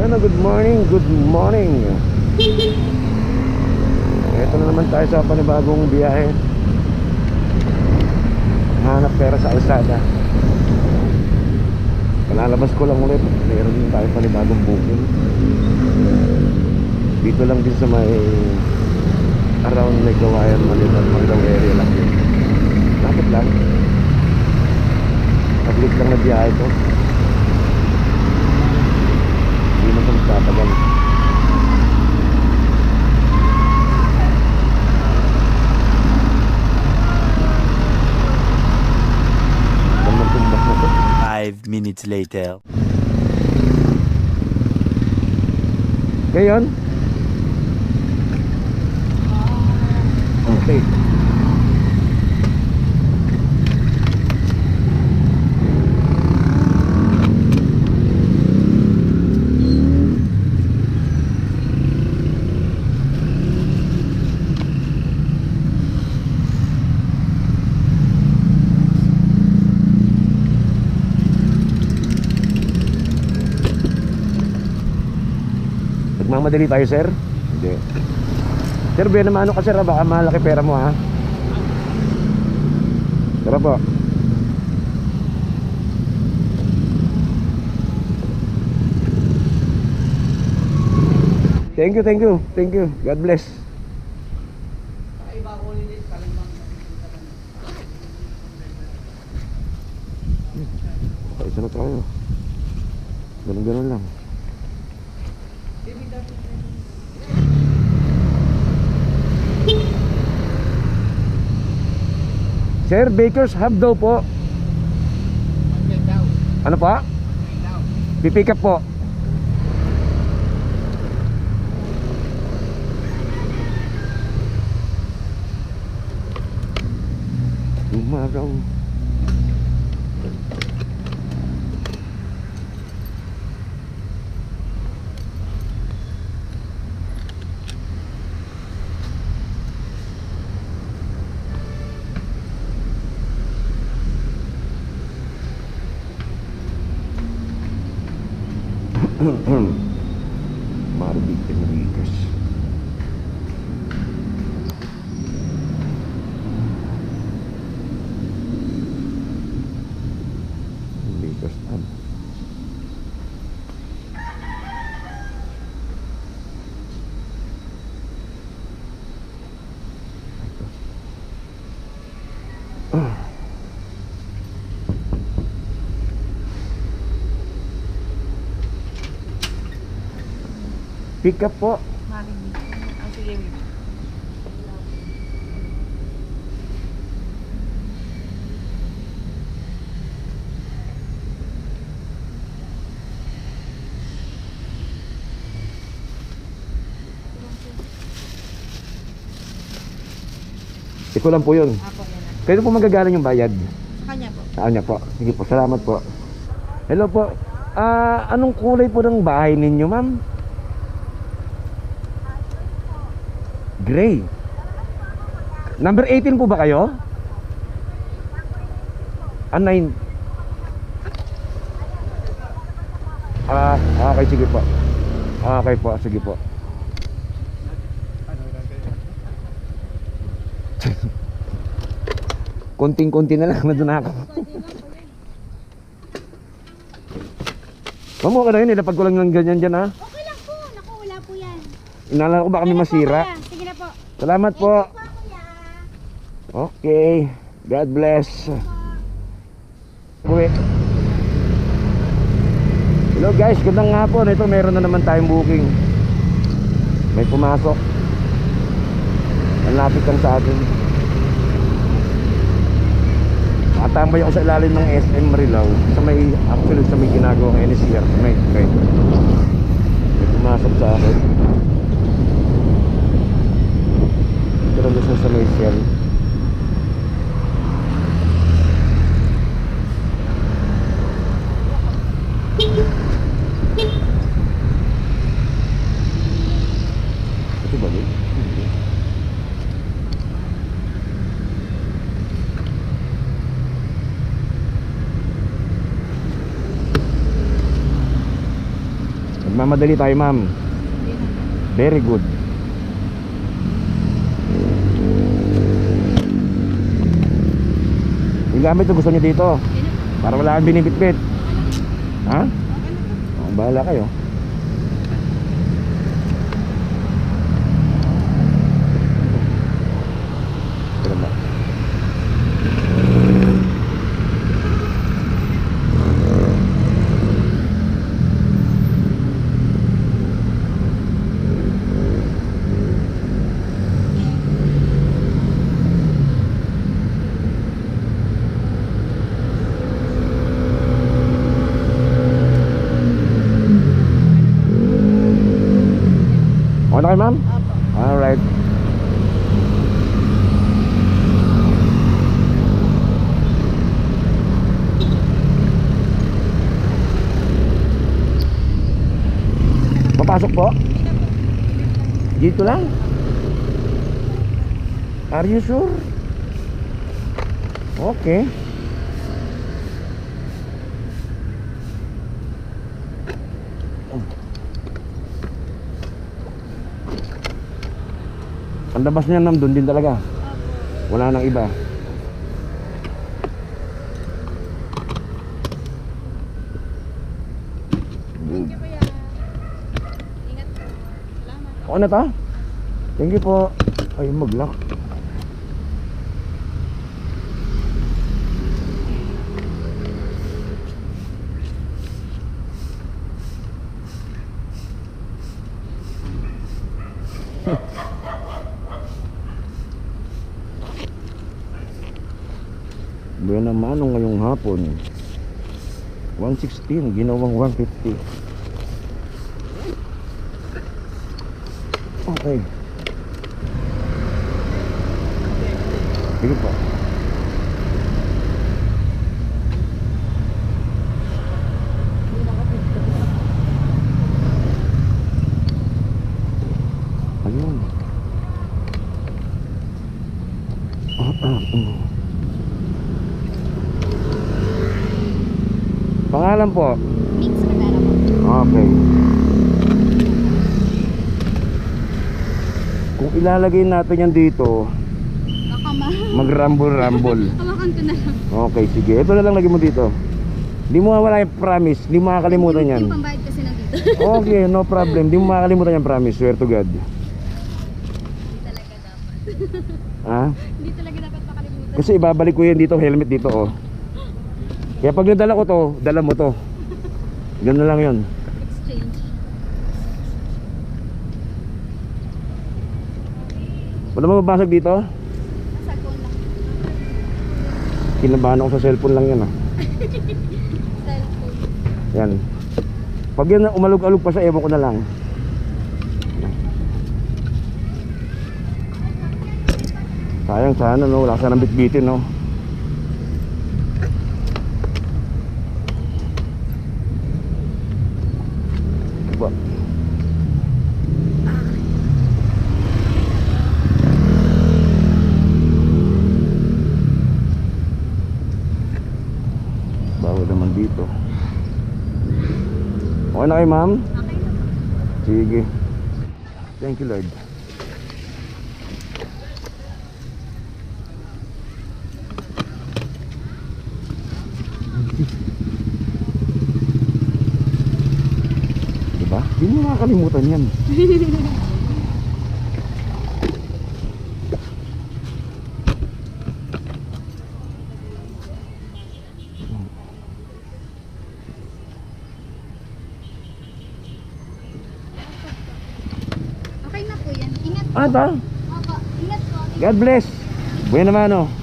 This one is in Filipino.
Bueno, good morning, good morning. Ito na naman tayo sa panibagong biyahe. Hanap pera sa Alsada. Palalabas ko lang ulit. Meron din tayo panibagong booking. Dito lang din sa may around may Kawayan, Manila, Mandaw area lang. Lapit lang. Paglit lang na biyahe ito. Hindi na ito magtatagal. Saan magtumbas na ito? Five minutes later. Ngayon? Okay. Nagmamadali tayo, sir? Hindi. Sir, Ben, naman ano ka, sir? Baka malaki pera mo, ha? Tara po. Thank you, thank you, thank you. God bless. Isa na tayo. Ganun-ganun lang. Sir, Baker's Hub daw po. Ano pa? Pipick up po. Umaraw. Marvick Enriquez. Enriquez Hub. Pick up po. Marinig. Ah, sige. Lang po yun. Apo, yan na. Kaya po magagaling yung bayad. Sa kanya po. Saan niya po? Sige po, salamat po. Hello po. Ah, anong kulay po ng bahay ninyo, ma'am? Gray. Number 18 po ba kayo? Ah, 9. Ah, okay, sige po. Okay po, sige po. Konting-konti na lang, nandun na ako. Mamo ka na yun, nilapag ko lang ng ganyan dyan ha. Okay lang po. Naku, wala po yan. Inala ko baka may na po, masira. Salamat po. Okay. God bless. Uwi. Hello guys, gandang hapon. Ito meron na naman tayong booking. May pumasok. Malapit lang sa atin. Nakatambay ako sa ilalim ng SM Marilao sa may actually sa may ginagawang NCR. May, may, may pumasok sa akin. Ito lang gusto sa may? Hindi. Nagmamadali tayo, ma'am. Very good. Yung gamit na gusto niyo dito. Para wala kang binibitbit. Ha? Oh, bahala kayo. Kayo, ma'am? Opo. Alright. Papasok po? Dito lang? Are you sure? Okay. Ang labas niya nam doon din talaga. Wala nang iba. Thank you, kuya. Ingat po. Salamat. Okay na ta? Thank you po. Ay, mag-lock. Buena mano ngayong hapon. 116, ginawang 150. Okay. Sige po. Ayun. Ah, ah, mm. Pangalan po? Mix Rivera po. Okay. Kung ilalagay natin yan dito, Baka ma... mag-rumble-rumble. Hawakan ko na lang. Okay, sige. Ito na lang lagay mo dito. Hindi mo mawala yung promise. Hindi mo makakalimutan yan. Yung pambayad kasi nandito. Okay, no problem. Hindi mo makakalimutan yung promise. Swear to God. Hindi talaga dapat. Ha? Hindi talaga dapat makalimutan. Kasi ibabalik ko yan dito, helmet dito, oh. Kaya pag nadala ko to, dala mo to. Ganun lang yun. Exchange. Wala mo mabasag dito? Nasa phone lang. Kinabahan ako sa cellphone lang yan, ah. Cellphone. Yan. Pag yan umalog-alog pa sa ewan ko na lang. Sayang sana no, wala sanang bitbitin no. Ba. Bawal naman dito. Okay na kayo ma'am? Okay. Sige. Thank you Lord. Diba? Hindi mo makakalimutan yan. Okay na po yan. Ingat po. Ano to? Ingat po. God bless. Buena mano. Okay